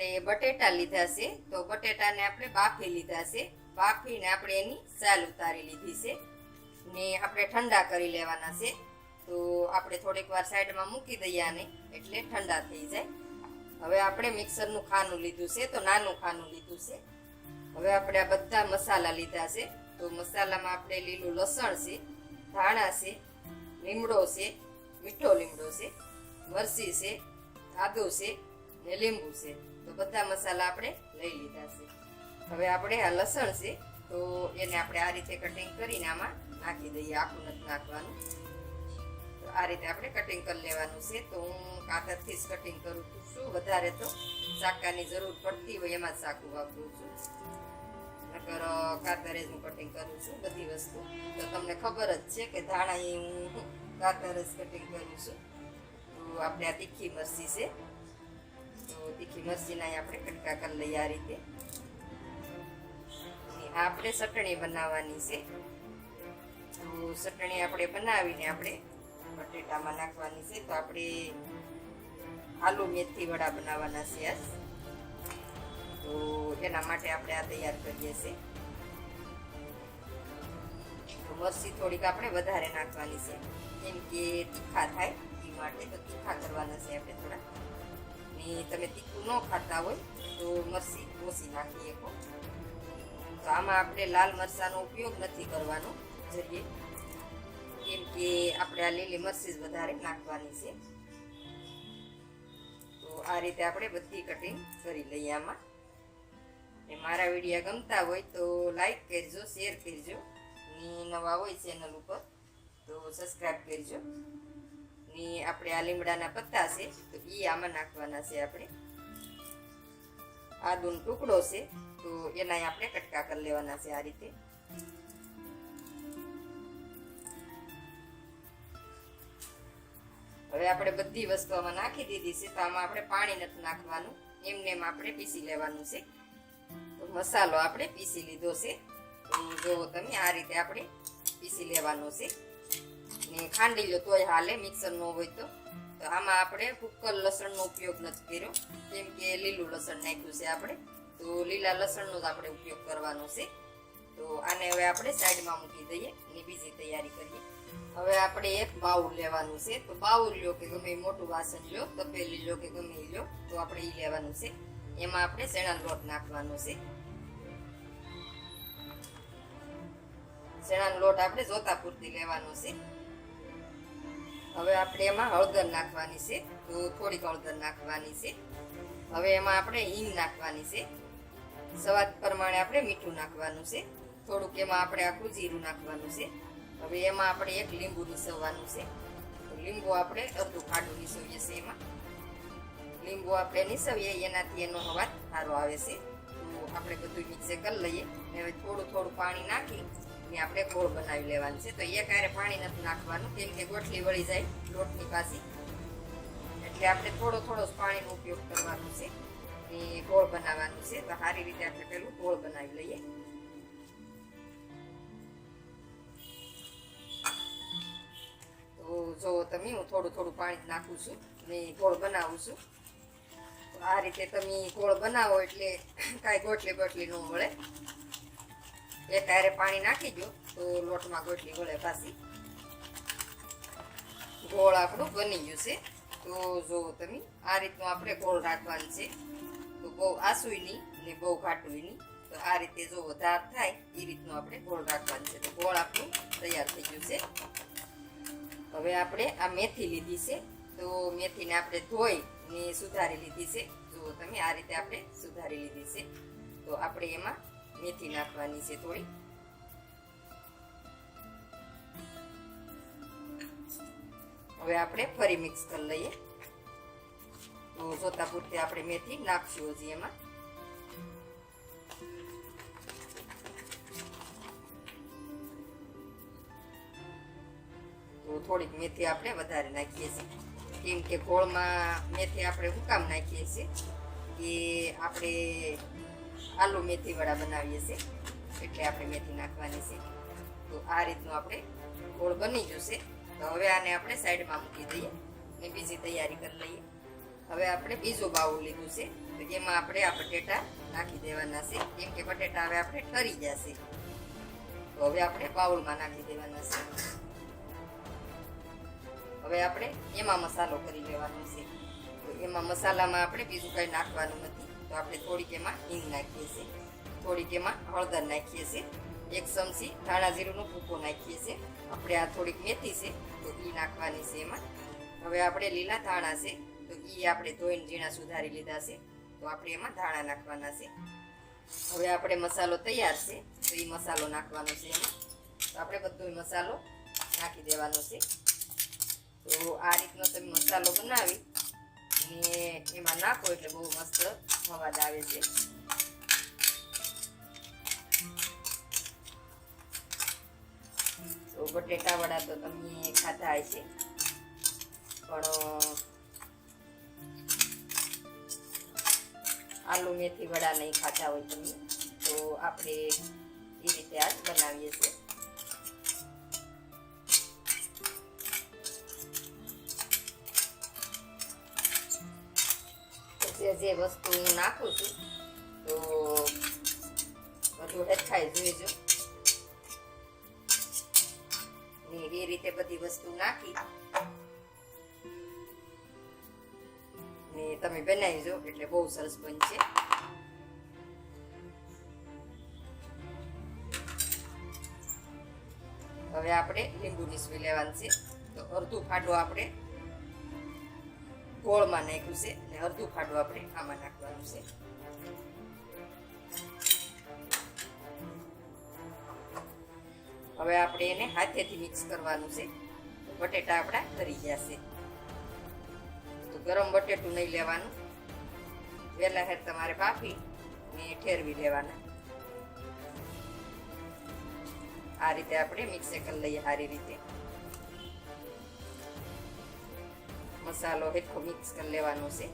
આપણે બટેટા લીધા છે. તો બટેટાને આપણે બાફી લીધા છે. બાફીને આપણે એની સાલ ઉતારી લીધી છે. ને આપણે ઠંડા કરી લેવાના છે. તો આપણે થોડીક વાર સાઈડમાં મૂકી દઈએ આને, એટલે ઠંડા થઈ જાય. હવે આપણે મિક્સરનું ખાનું લીધું છે, તો નાનું ખાનું લીધું છે. હવે આપણે આ બધા મસાલા લીધા છે. તો મસાલામાં આપણે લીલું લસણ છે, ધાણા છે, લીમડો છે, મીઠો લીમડો છે મરસી છે, આદુ છે ને લીંબુ છે. તો બધા મસાલા આપણે લઈ લીધા છે. હવે આપણે આ લસણ છે, તો એને આપણે આ રીતે કટિંગ કરીને આમાં નાખી દઈએ, આખું નથી નાખવાનું. તો આ રીતે આપણે કટિંગ કરી લેવાનું છે. તો હું કાતરથી જ કટિંગ કરું છું. વધારે તો શાકાની જરૂર પડતી હોય એમાં જ શાકું વાપરું છું. નકર કાતરે જ હું કટિંગ કરું છું, બધી વસ્તુ. તો તમને ખબર જ છે કે ધાણા હું કાતર જ કટિંગ કરું છું. તો આપણે આ તીખી મરચી છે. તો તીખી મરચીના આપણે કટકા કરી લઈએ આ રીતે. આપણે ચટણી બનાવવાની છે. તો ચટણી આપણે બનાવીને આપણે બટેટામાં નાખવાની છે. તો આપણે આલુ મેથી વડા બનાવવાના છે આજ. તો એના માટે આપણે આ તૈયાર કરીએ છીએ. તો મરચી થોડીક આપણે વધારે નાખવાની છે. કેમ કે તીખા થાય એ માટે તો તીખા કરવાના છે આપણે થોડા. ને તમે તીખું ન ખાતા હોય તો મરચી ઓછી નાખી શકો તો આમાં આપણે લાલ મરચાંનો ઉપયોગ નથી કરવાનો. જરીએ. કેમ કે આપણે આ લીલી મરસી વધારે નાખવાની છે. તો આ રીતે આપણે બધી કટિંગ કરી લઈએ આમાં. ને મારા વિડીયા ગમતા હોય તો લાઈક કરજો શેર કરજો. ને નવા હોય ચેનલ ઉપર તો સબસ્ક્રાઈબ કરજો. ને આપણે આ લીમડાના પત્તા છે, તો એ આમાં નાખવાના છે આપણે. આદુનો ટુકડો છે, તો એના આપણે કટકા કરી લેવાના છે આ રીતે. હવે આપણે બધી વસ્તુ આમાં નાખી દીધી છે, તો આમાં આપણે પાણી નથી નાખવાનું. એમને એમ આપણે પીસી લેવાનું છે. તો મસાલો આપણે પીસી લીધો છે. તો જો તમે આ રીતે આપણે પીસી લેવાનો છે. ને ખાંડી લો તોય હાલે મિક્સર ન હોય તો. તો આમાં આપણે કુકર લસણનો ઉપયોગ નથી કર્યો. કેમ કે લીલું લસણ નાખ્યું છે આપણે. તો લીલા લસણનો જ આપણે ઉપયોગ કરવાનો છે. તો આને હવે આપણે સાઈડમાં મૂકી દઈએ અને બીજી તૈયારી કરીએ. હવે આપણે એક બાઉલ લેવાનું છે. તો બાઉલ લ્યો કે ગમે મોટું વાસણ લો, તપેલી લો કે ગમે લ્યો તો આપણે એ લેવાનું છે. એમાં આપણે ચણાનો લોટ નાખવાનો છે. ચણાનો લોટ આપણે જોતા પૂરતી લેવાનો છે. હવે આપણે એમાં હળદર નાખવાની છે. તો થોડીક હળદર નાખવાની છે. હવે એમાં આપણે હિંગ નાખવાની છે. સ્વાદ પ્રમાણે આપણે મીઠું નાખવાનું છે. થોડુંક એમાં આપણે આખું જીરું નાખવાનું છે. હવે એમાં આપણે એક લીંબુ નીસવવાનું છે. લીંબુ આપણે અડધું ખાડું નીસવીએ છીએ એમાં. લીંબુ આપણે નીસવીએ, એનાથી એનો હવાજ સારો આવે છે. તો આપણે બધું મિક્સે કરી લઈએ. હવે થોડું થોડું પાણી નાખી ને આપણે ગોળ બનાવી લેવાનું છે. તો એક હારે પાણી નથી નાખવાનું, કેમ કે ગોઠલી વળી જાય લોટની પાછી. એટલે આપણે થોડો થોડો જ પાણીનો ઉપયોગ કરવાનો છે. ને ગોળ બનાવવાનું છે. તો સારી રીતે આપણે પેલું ગોળ બનાવી લઈએ. તો જો તમે, હું થોડું થોડું પાણી નાખું છું ને ગોળ બનાવું છું. આ રીતે તમે ગોળ બનાવો એટલે કાંઈ ગોટલી બોટલી ન મળે. એક હારે પાણી નાખી દો તો લોટમાં ગોટલી વળે પાછી ગોળ આપણું બની ગયું છે. તો જુઓ તમે આ રીતનું આપણે ગોળ રાખવાનું છે. તો બહુ આસુય નહીં ને બહુ ઘાટું નહીં. તો આ રીતે જો વધાર થાય એ રીતનું આપણે ગોળ રાખવાનું છે. તો ગોળ આપણું તૈયાર થઈ ગયું છે. હવે આપણે આ મેથી લીધી છે. તો મેથીને આપણે ધોઈ ને સુધારી લીધી છે. જુઓ તમે આ રીતે આપણે સુધારી લીધી છે. તો આપણે એમાં મેથી નાખવાની છે થોડી હવે આપણે ફરી મિક્સ કરી લઈએ. તો જોતા પૂરતી આપણે મેથી નાખશું હજી એમાં. તો થોડીક મેથી આપણે વધારે નાખીએ છીએ. કેમ કે ગોળમાં મેથી આપણે હુકામ નાખીએ છીએ. કે આપણે આલુ મેથી વડા બનાવીએ છીએ, એટલે આપણે મેથી નાખવાની છે. તો આ રીતનું આપણે ગોળ બની જશે. તો હવે આને આપણે સાઈડમાં મૂકી દઈએ ને બીજી તૈયારી કરી લઈએ. હવે આપણે બીજો બાઉલ લીધું છે. તો એમાં આપણે આ બટેટા નાખી દેવાના છે. કેમ કે બટેટા હવે આપણે ઠરી જશે તો હવે આપણે બાઉલમાં નાખી દેવાના છે. હવે આપણે એમાં મસાલો કરી લેવાનો છે. તો એમાં મસાલામાં આપણે બીજું કંઈ નાખવાનું નથી. તો આપણે થોડીક એમાં હિંગ નાખીએ છીએ. થોડીક એમાં હળદર નાખીએ છીએ. એક ચમચી ધાણા જીરુંનો ભૂકો નાખીએ છીએ. આપણે આ થોડીક મેથી છે, તો એ નાખવાની છે એમાં. હવે આપણે લીલા ધાણા છે, તો એ આપણે ધોઈને ઝીણા સુધારી લીધા છે. તો આપણે એમાં ધાણા નાખવાના છે. હવે આપણે મસાલો તૈયાર છે, તો એ મસાલો નાખવાનો છે એમાં. તો આપણે બધો મસાલો નાખી દેવાનો છે. તો આ રીતનો તમે મસાલો બનાવી એમાં નાખો એટલે બહુ મસ્ત સ્વાદ આવે છે. તો બટેટા વડા તો તમે ખાધા હશે. પણ, આલુ મેથી વડા નહીં ખાતા હોય તમે. તો આપણે એ રીતે આજ બનાવીએ છીએ. વસ્તુ હું નાખું છું, તો બધું હેઠાઈ જોઈજો. એ રીતે બધી વસ્તુ નાખી. ને તમે બનાવી જો, એટલે બહુ સરસ બનશે. હવે આપણે લીંબુ નીસવી લેવાનું છે. તો અડધું ફાડો આપણે ગોળમાં નાખ્યું છે અને અડધું ફાડું આપણે આમાં નાખવાનું છે. હવે આપણે એને હાથેથી મિક્સ કરવાનું છે. બટેટા આપણા તરી જશે તો ગરમ બટેટું નહીં લેવાનું. વહેલા હેર તમારે બાફી ને ઠેરવી લેવાના. આ રીતે આપણે મિક્સ કરી લઈએ સારી રીતે. મસાલો હેઠો મિક્સ કરી લેવાનો છે.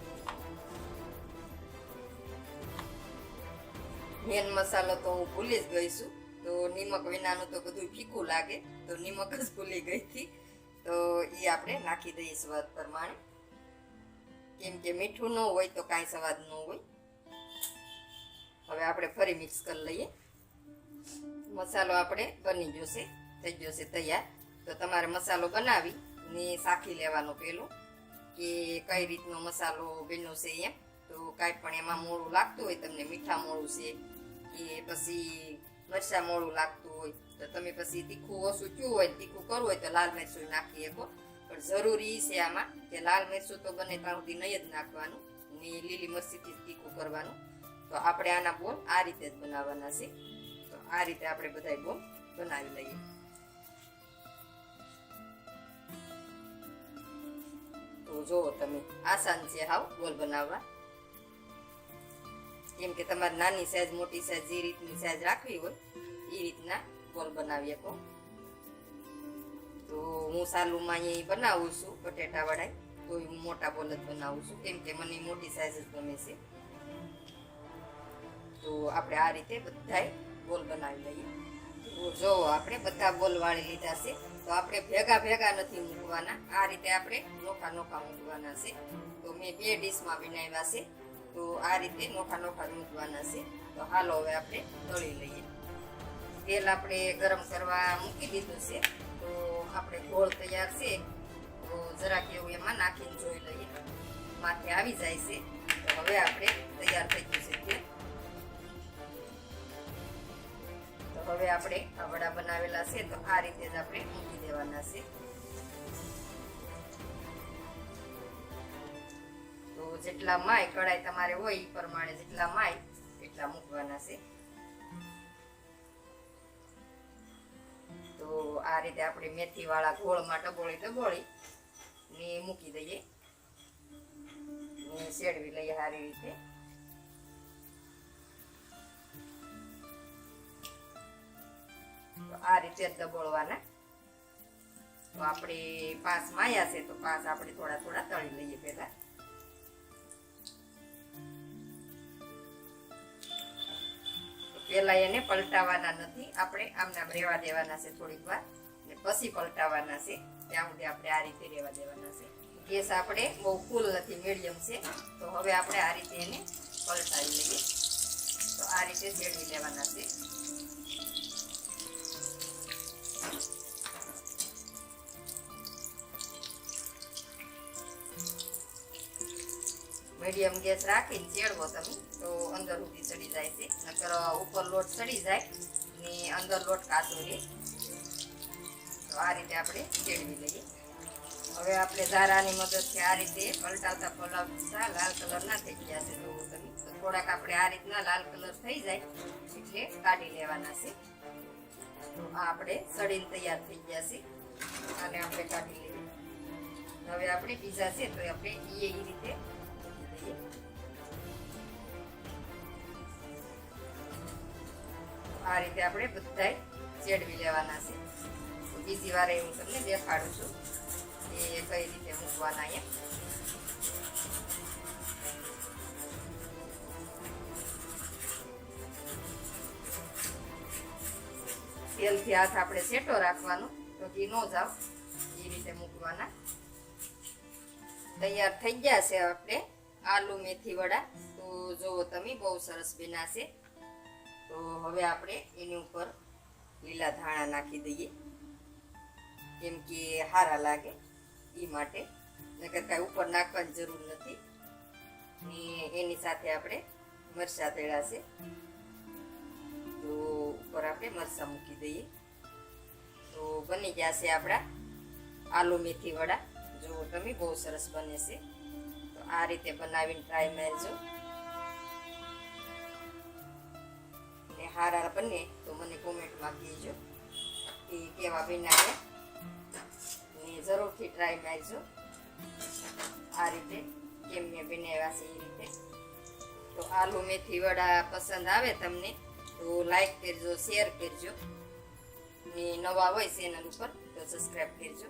મેન મસાલો તો હું ભૂલી જ ગઈ છું. તો નિમક વિનાનું તો બધું ફીકું લાગે. તો નિમક જ ભૂલી ગઈ હતી. તો એ આપણે નાખી દઈએ સ્વાદ પ્રમાણે. કેમ કે મીઠું ન હોય તો કાંઈ સ્વાદ ન હોય. હવે આપણે ફરી મિક્સ કરી લઈએ. મસાલો આપણે બની જશે થઈ જશે તૈયાર. તો તમારે મસાલો બનાવી ને શાખી લેવાનો પેલું કે કઈ રીતનો મસાલો બન્યો છે એમ. તો કાંઈ પણ એમાં મોળું લાગતું હોય, તમને મીઠા મોળું છે કે પછી મરચા મોળું લાગતું હોય, તો તમે પછી તીખું ઓછું થયું હોય, તીખું કરવું હોય તો લાલ મરચું નાખી શકો. પણ જરૂરી છે આમાં કે લાલ મરચું તો બને ત્યાં સુધી નહીં જ નાખવાનું, ને લીલી મરચીથી તીખું કરવાનું. તો આપણે આના બોલ આ રીતે જ બનાવવાના છે. તો આ રીતે આપણે બધા બોલ બનાવી લઈએ. તો જુઓ તમે. આસાન છે, હાવ, ગોલ બનાવવા. કેમ કે તમારે નાની સાઈઝ મોટી સાઈઝ જે રીતની સાઈઝ રાખવી હોય, એ રીતના ગોલ બનાવી શકો. તો હું સાલુમાં અહીંયા બનાવું છું, બટેટા વડા તો હું મોટા બોલ જ બનાવું છું. કેમ કે મને મોટી સાઈઝ જ ગમે છે. તો આપણે આ રીતે બધાય ગોલ બનાવી લઈએ. જો આપણે બધા બોલ વાળી લીધા છે, તો આપણે ભેગા ભેગા નથી મૂકવાના. આ રીતે આપણે નોખા નોખા મૂકવાના છે. તો મેં બે ડીશમાં બનાવ્યા છે. તો આ રીતે નોખા નોખા મૂકવાના છે. તો હાલો હવે આપણે તળી લઈએ. તેલ આપણે ગરમ કરવા મૂકી દીધું છે. તો આપણે ગોળ તૈયાર છે. તો જરાક એવું એમાં નાખીને જોઈ લઈએ. માથે આવી જાય છે. તો હવે આપણે તૈયાર થઈ ગયું છે તેલ. હવે આપણે આ વડા બનાવેલા છે, તો આ રીતે જ આપણે મૂકી દેવાના છે. તો જેટલા માય કડાઈ તમારે હોય એ પ્રમાણે જેટલા માય એટલા મૂકવાના છે. તો આ રીતે આપણે મેથી વાળા ગોળમાં ડબોળી ડબોળી ને મૂકી દઈએ. ને શેડવી લઈએ સારી રીતે. આ રીતે દબોળવાના તો આપણે પાસ માયા છે, તો પાસ આપણે થોડા થોડા તળી લઈએ પહેલા. પહેલા એને પલટાવાના નથી, આપણે આમનામ રહેવા દેવાના છે થોડીક વાર, ને પછી પલટાવાના છે, ત્યાં સુધી આપણે આ રીતે રહેવા દેવાના છે. ગેસ આપણે બહુ ફૂલ નથી, મીડિયમ છે, તો હવે આપણે આ રીતે એને પલટાવી લઈએ. તો આ રીતે શેડી લેવાના છે. મીડિયમ ગેસ રાખીને ચેડવો તમે, તો અંદર સુધી ચડી જાય છે. નકર ઉપર લોટ ચડી જાય ને અંદર લોટ કાચો રહે. તો આ રીતે આપણે ચેડવી લઈએ. હવે આપણે ધારાની મદદથી આ રીતે પલટાવતા પલટાવતા લાલ કલર ના થઈ ગયા છે, જોવો તમે. તો થોડાક આપણે આ રીતના લાલ કલર થઈ જાય, એટલે કાઢી લેવાના છે. તો આ આપણે સડીને તૈયાર થઈ ગયા છે અને આપણે કાઢી લઈએ. હવે આપણે બીજા છે તો આપણે એ રીતે આ રીતે આપણે બધાય ચેડવી લેવાના છે. બીજી વારે હું તમને દેખાડું છું કે કઈ રીતે મૂકવાના અહીંયા તેલથી હાથ આપણે સેટો રાખવાનો. તો ઘી ન જાવ એ રીતે મૂકવાના. તૈયાર થઈ ગયા છે આપણે આલુ મેથી વડા. તો જુઓ તમે બહુ સરસ બનાશે તો હવે આપણે એની ઉપર લીલા ધાણા નાખી દઈએ. કેમ કે હારા લાગે એ માટે. નકર કાંઈ ઉપર નાખવાની જરૂર નથી. ને એની સાથે આપણે મરચાં તેડા છે તો ઉપર આપણે મરચાં મૂકી દઈએ. તો બની ગયા છે આપણા આલુ મેથી વડા. જુઓ તમે બહુ સરસ બને છે. તો આ રીતે બનાવીને ટ્રાય મારજો. ને હારા બને તો મને કોમેન્ટમાં કહેજો. કે કેવા બનાવ્યા ને જરૂરથી ટ્રાય મારજો. આ રીતે કેમ મેં બનાવ્યા છે એ રીતે. તો આલુ મેથી વડા પસંદ આવે તમને? તો લાઈક કરજો શેર કરજો. ને નવા હોય ચેનલ ઉપર તો સબસ્ક્રાઈબ કરજો.